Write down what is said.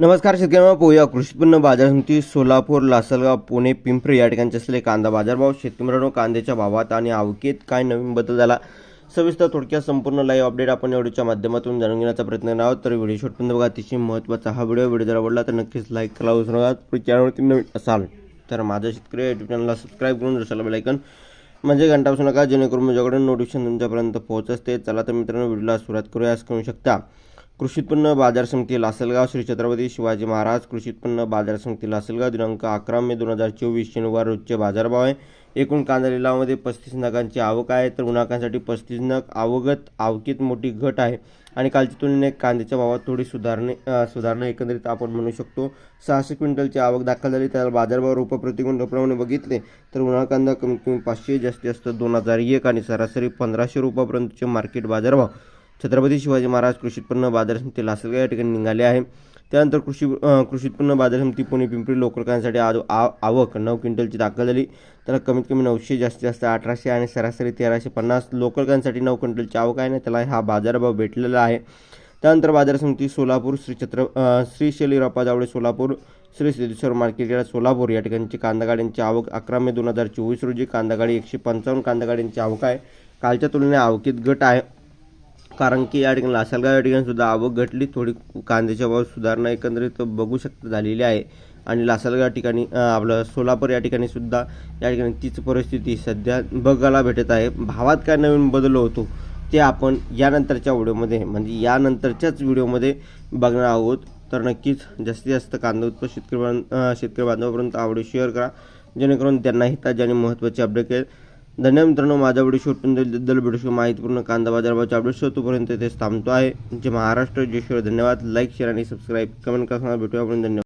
नमस्कार शेतकऱ्यांना पोया कृषी उत्पन्न बाजार समिती सोलापूर लासलगाव पुणे पिंपरी या ठिकाणचे असलेले कांदा बाजारभाव. शेतकऱ्यांनो कांद्याच्या भावात आणि आवकेत काय नवीन बदल झाला? सविस्तर थोडक्यात संपूर्ण लाईव्ह अपडेट आपण या व्हिडिओच्या माध्यमातून जाणून घेण्याचा प्रयत्न करणार आहोत. तर व्हिडिओ शॉटपर्यंत बघा अतिशय महत्त्वाचा हा व्हिडिओ. व्हिडिओ जर आवडला तर नक्कीच लाईक करा विसरू नका. चॅनलवरती नवीन असाल तर माझ्या शेतकरी यूट्यूब चॅनलला सबस्क्राईब करून जसाला बेलायकन म्हणजे घंटा बसू नका. जेणेकरून माझ्याकडून नोटिफिकेशन तुमच्यापर्यंत पोहोच असते. चला तर मित्रांनो व्हिडिओला सुरुवात करूया असं करू शकता. कृषी उत्पन्न बाजार समिती लासलगाव श्री छत्रपती शिवाजी महाराज कृषी उत्पन्न बाजार समिती लासलगाव दिनांक अकरा मे दोन हजार चोवीस शनिवार रोजचे बाजारभाव आहे. एकूण कांदा लिलावामध्ये पस्तीस नगांची आवक आहे तर उन्हाकांसाठी पस्तीस नग आवगत आवकीत मोठी घट आहे. आणि कालच्या तुलनेत कांद्याच्या भावात थोडी सुधारणे सुधारणा एकंदरीत आपण म्हणू शकतो. सहाशे क्विंटलची आवक दाखल झाली त्याला बाजारभाव रुपये प्रतिक्विंटलप्रमाणे बघितले तर उन्हाळा कांदा कमीत कमी पाचशे जास्तीत जास्त दोन हजार एक आणि सरासरी पंधराशे रुपयापर्यंतचे मार्केट बाजारभाव. छत्रपती शिवाजी महाराज कृषी उत्पन्न बाजार समिती लासलगाव या ठिकाणी निघाले आहे. त्यानंतर कृषी कृषी उत्पन्न बाजार समिती पुणे पिंपरी लोकलकांसाठी आज आ- आवक नऊ क्विंटलची दाखल झाली. त्याला कमीत कमी नऊशे जास्तीत जास्त अठराशे आणि सरासरी तेराशे पन्नास लोकरकांसाठी नऊ क्विंटलची आवक आहे ना त्याला हा बाजारभाव भेटलेला आहे. त्यानंतर बाजार समिती सोलापूर श्री छत्र श्री शैलीरापा जावळे सोलापूर श्री सिद्धेश्वर मार्केट यार्ड सोलापूर या ठिकाणची कांदा गाड्यांची आवक अकरा मे दोन हजार चोवीस रोजी कांदा गाडी एकशे पंचावन्न कांदा गाड्यांची आवक आहे. कालच्या तुलनेत आवकीत घट आहे. कारण की या ठिकाणी लासलगाव या ठिकाणी सुद्धा आवक घटली. थोडी कांद्याच्या भाव सुधारणा एकंदरीत बघू शकता झालेली आहे. आणि लासलगाव या ठिकाणी आपलं सोलापूर या ठिकाणी सुद्धा या ठिकाणी तीच परिस्थिती सध्या बघायला भेटत आहे. भावात काय नवीन बदल होतो ते आपण यानंतरच्या व्हिडिओमध्ये म्हणजे यानंतरच्याच व्हिडिओमध्ये बघणार आहोत. तर नक्कीच जास्तीत जास्त कांदा उत्पन्न शेतकरी बांध- शेतकरी बांधवापर्यंत आवडी शेअर करा. जेणेकरून त्यांना हिताचे आणि महत्त्वाचे अपडेट केले धन्यवाद मित्रांनो माझा व्हिडिओ शूट दल भेटू माहितीपूर्ण कांदा बाजारभावाचे अपडेट तोपर्यंत तेच थांबतो आहे. जे महाराष्ट्र जय धन्यवाद. लाईक शेअर आणि सबस्क्राईब कमेंट करताना भेटूया आपण. धन्यवाद.